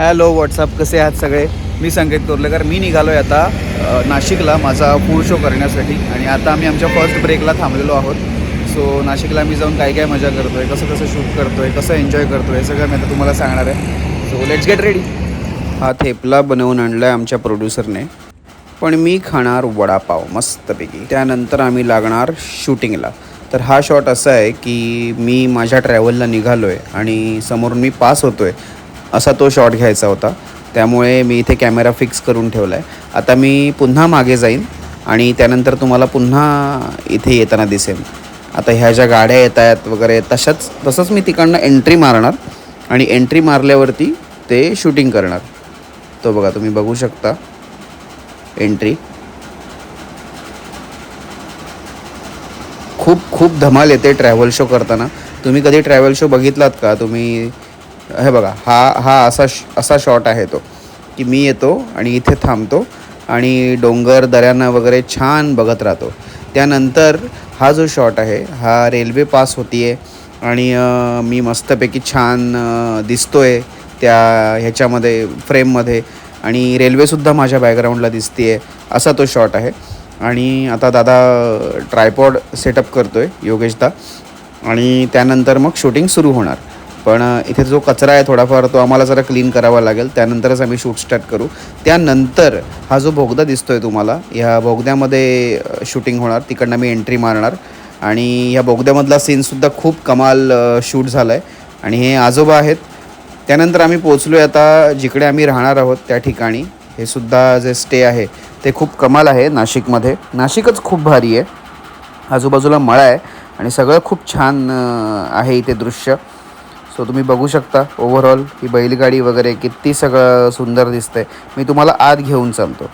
Hello WhatsApp कसे आहात सगळे? मी संकेत कोर्लेकर. मी निघालो आहे आता नाशिकला माझा फूड शो करण्यासाठी. आणि आता आम्ही आमच्या फर्स्ट ब्रेकला थांबलेलो आहोत. सो नाशिकला मी जाऊन काय काय मजा करतो आहे कसं कसं शूट करतो आहे कसं एन्जॉय करतो आहे सगळं मी आता तुम्हाला सांगणार आहे. सो लेट्स गेट रेडी हा थेपला बनवून आणला आहे आमच्या प्रोड्युसरने पण मी खाणार वडापाव मस्तपैकी. त्यानंतर आम्ही लागणार शूटिंगला तर हा शॉट असा आहे की मी माझ्या ट्रॅव्हलला निघालो आहे आणि समोरून मी पास होतो आहे असा तो शॉट घ्यायचा होता. त्यामुळे मी इथे कॅमेरा फिक्स करून ठेवला आहे आता मी पुन्हा मागे जाईन आणि त्यानंतर तुम्हाला पुन्हा इथे येताना दिसेल. आता ह्या ज्या गाड्या येत आहेत वगैरे तशाच तसंच मी तिकडनं एंट्री मारणार आणि एंट्री मारल्यावरती ते शूटिंग करणार. तो बघा तुम्ही बघू शकता. एंट्री खूप खूप धमाल येते ट्रॅव्हल शो करताना. तुम्ही कधी ट्रॅव्हल शो बघितलात का? तुम्ही हे बघा हा हा असा श- असा शॉट आहे तो की मी येतो आणि इथे थांबतो आणि डोंगर दऱ्यांना वगैरे छान बघत राहतो. त्यानंतर हा जो शॉट आहे हा रेल्वे पास होती आहे आणि मी मस्तपैकी छान दिसतो दिसतोय त्या ह्याच्यामध्ये फ्रेममध्ये आणि रेल्वेसुद्धा माझ्या बॅकग्राऊंडला दिसते आहे असा तो शॉट आहे. आणि आता दादा ट्रायपॉड सेटअप करतो आहे योगेशदा आणि त्यानंतर मग शूटिंग सुरू होणार. पण इथे जो कचरा आहे थोडाफार तो आम्हाला जरा क्लीन करावा लागेल. त्यानंतरच आम्ही शूट स्टार्ट करू. त्यानंतर हा जो बोगदा आहे तुम्हाला ह्या बोगद्यामध्ये शूटिंग होणार. तिकडनं मी एंट्री मारणार. आणि ह्या बोगद्यामधला सीनसुद्धा खूप कमाल शूट झाला आहे आणि हे आजोबा आहेत. त्यानंतर आम्ही पोचलो आहे आता जिकडे आम्ही राहणार आहोत त्या ठिकाणी. हे सुद्धा जे स्टे आहे ते खूप कमाल आहे नाशिकमध्ये. नाशिकच खूप भारी आहे. आजूबाजूला मळा आहे. आणि सगळं खूप छान आहे इथे दृश्य. सो तुम्ही बघू शकता. ओव्हरऑल ही बैलगाडी वगैरे किती सगळं सुंदर दिसतंय. मी तुम्हाला आत घेऊन चालतो.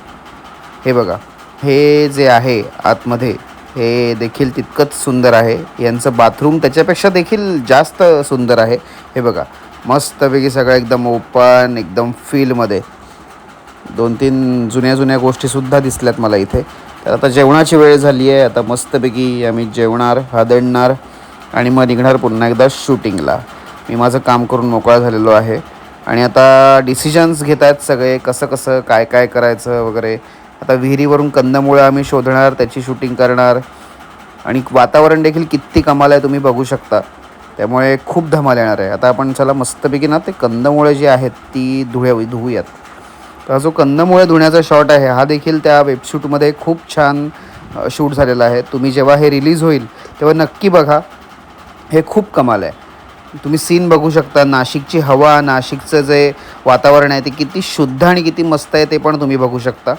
हे बघा. हे जे आहे आतमध्ये हे देखील तितकंच सुंदर आहे. यांचं बाथरूम त्याच्यापेक्षा देखील जास्त सुंदर आहे. हे बघा. मस्तपैकी सगळं एकदम ओपन एकदम फीलमध्ये दोन तीन जुन्या जुन्या गोष्टीसुद्धा दिसल्यात मला इथे. तर आता जेवणाची वेळ झाली आहे. आता मस्तपैकी आम्ही जेवणार हादडणार आणि मग निघणार पुन्हा एकदा शूटिंगला मी माझं काम करून मोकळा झालेलो आहे. आणि आता डिसिजन्स घेत आहेत सगळे कसं कसं काय काय करायचं वगैरे. आता विहिरीवरून कंदमुळं आम्ही शोधणार त्याची शूटिंग करणार. आणि वातावरण देखील किती कमाल आहे तुम्ही बघू शकता. त्यामुळे खूप धमाल येणार आहे. आता आपण चला मस्तपैकी ना ते कंदमुळं जी आहेत ती धुळ्या धुवूयात तर हा जो कंदमुळे धुण्याचा शॉट आहे हा देखील त्या वेबशूटमध्ये खूप छान शूट झालेला आहे. तुम्ही जेव्हा हे रिलीज होईल तेव्हा नक्की बघा. हे खूप कमाल आहे. तुम्ही सीन बघू शकता. नाशिकची हवा नाशिकचं जे वातावरण आहे ते किती शुद्ध आणि किती मस्त आहे ते पण तुम्ही बघू शकता.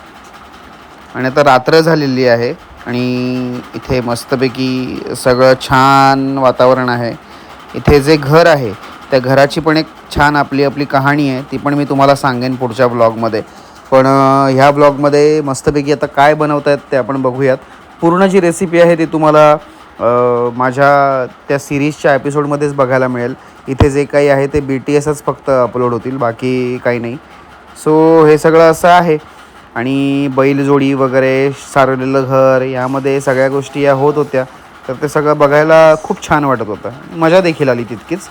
आणि आता रात्र झालेली आहे आणि इथे मस्तपैकी सगळं छान वातावरण आहे. इथे जे घर आहे त्या घराची पण एक छान आपली आपली कहाणी आहे ती पण मी तुम्हाला सांगेन पुढच्या ब्लॉगमध्ये. पण ह्या ब्लॉगमध्ये मस्तपैकी आता काय बनवत आहेत ते आपण बघूयात. पूर्ण जी रेसिपी आहे ती तुम्हाला माझ्या त्या सिरीजच्या एपिसोडमध्येच बघायला मिळेल. इथे जे काही आहे ते बी टी एसच फक्त अपलोड होतील बाकी काही नाही. सो हे सगळं असं आहे. आणि बैलजोडी वगैरे सारवलेलं घर यामध्ये सगळ्या गोष्टी या होत होत्या. तर ते सगळं बघायला खूप छान वाटत होतं. मजा देखील आली तितकीच.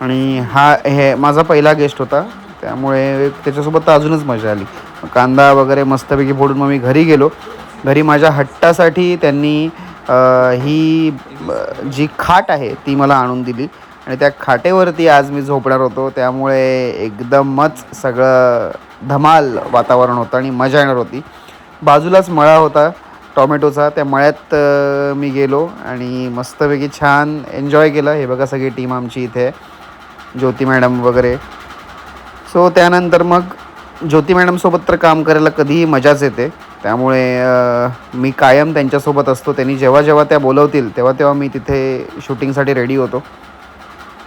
आणि हा हे माझा पहिला गेस्ट होता. त्यामुळे त्याच्यासोबत तर अजूनच मजा आली. कांदा वगैरे मस्तपैकी फोडून मग मी घरी गेलो. घरी माझ्या हट्टासाठी त्यांनी ही जी खाट आहे ती मला आणून दिली. आणि त्या खाटेवरती आज मी झोपणार होतो. त्यामुळे एकदमच सगळं धमाल वातावरण होतं आणि मजा येणार होती. बाजूलाच मळा होता टॉमॅटोचा. त्या मळ्यात मी गेलो आणि मस्तपैकी छान एन्जॉय केलं. हे बघा सगळी टीम आमची इथे ज्योती मॅडम वगैरे. सो त्यानंतर मग ज्योती मॅडमसोबत तर काम करायला कधीही मजाच येते. त्यामुळे मी कायम त्यांच्यासोबत असतो. त्यांनी जेव्हा जेव्हा त्या बोलवतील तेव्हा तेव्हा मी तिथे शूटिंगसाठी रेडी होतो.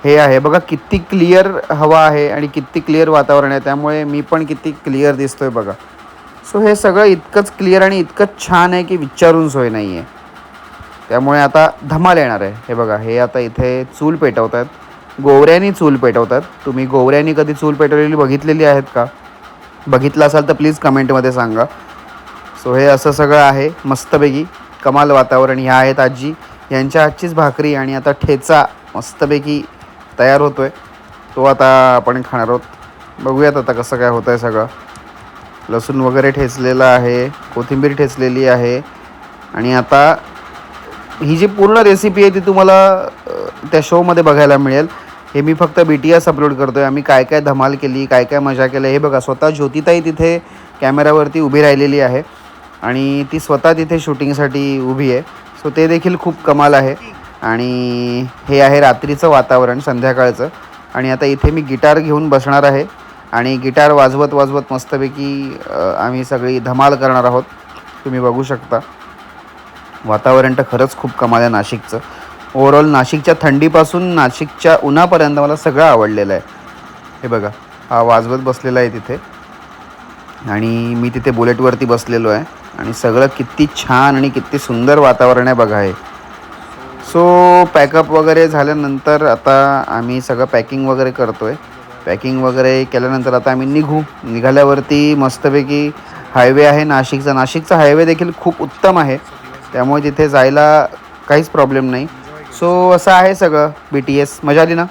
हे आहे. बघा किती क्लिअर हवा आहे आणि किती क्लिअर वातावरण आहे. त्यामुळे मी पण किती क्लिअर दिसतोय बघा. सो हे सगळं इतकंच क्लिअर आणि इतकंच छान आहे की विचारून सोय नाही आहे त्यामुळे आता धमाल येणार आहे. हे बघा हे आता इथे चूल पेटवत आहेत गोवऱ्यानी चूल पेटवतात तुम्ही गोवऱ्यानी कधी चूल पेटवलेली बघितलेली आहेत का? बघितलं असाल तर प्लीज कमेंटमध्ये सांगा. सो हे असं सगळं आहे मस्तपैकी कमाल वातावरण ह्या आहेत आजी. यांच्या आजचीच भाकरी आणि आता ठेचा मस्तपैकी तयार होतो आहे तो आता आपण खाणार आहोत. बघूयात आता कसं काय होतं आहे सगळं. लसूण वगैरे ठेचलेलं आहे कोथिंबीर ठेचलेली आहे. आणि आता ही जी पूर्ण रेसिपी आहे ती तुम्हाला त्या शोमध्ये बघायला मिळेल. हे मी फक्त बी टी एस अपलोड करतो आहे आम्ही काय काय धमाल केली काय काय मजा केलं हे बघा. स्वतः ज्योतिताई तिथे कॅमेऱ्यावरती उभी राहिलेली आहे. आणि ती स्वतः तिथे शूटिंगसाठी उभी आहे. सो ते देखील खूप कमाल आहे. आणि हे आहे रात्रीचं वातावरण संध्याकाळचं. आणि आता इथे मी गिटार घेऊन बसणार आहे. आणि गिटार वाजवत वाजवत मस्तपैकी आम्ही सगळी धमाल करणार आहोत. तुम्ही बघू शकता. वातावरण तर खरंच खूप कमाल आहे नाशिकचं. ओव्हरऑल नाशिकच्या थंडीपासून नाशिकच्या उन्हापर्यंत मला सगळं आवडलेलं आहे. हे बघा हा वाजवत बसलेला आहे तिथे. आणि मी तिथे बुलेटवरती बसलेलो आहे. आणि सगळं किती छान आणि किती सुंदर वातावरण आहे बघा हे. सो पॅकअप वगैरे झाल्यानंतर आता आम्ही सगळं पॅकिंग वगैरे करतो आहे पॅकिंग वगैरे केल्यानंतर आता आम्ही निघू. निघाल्यावरती मस्तपैकी हायवे आहे नाशिकचा. नाशिकचा हायवे देखील खूप उत्तम आहे. त्यामुळे तिथे जायला काहीच प्रॉब्लेम नाही. सो असं आहे सगळं. बी टी एस मजा आली ना?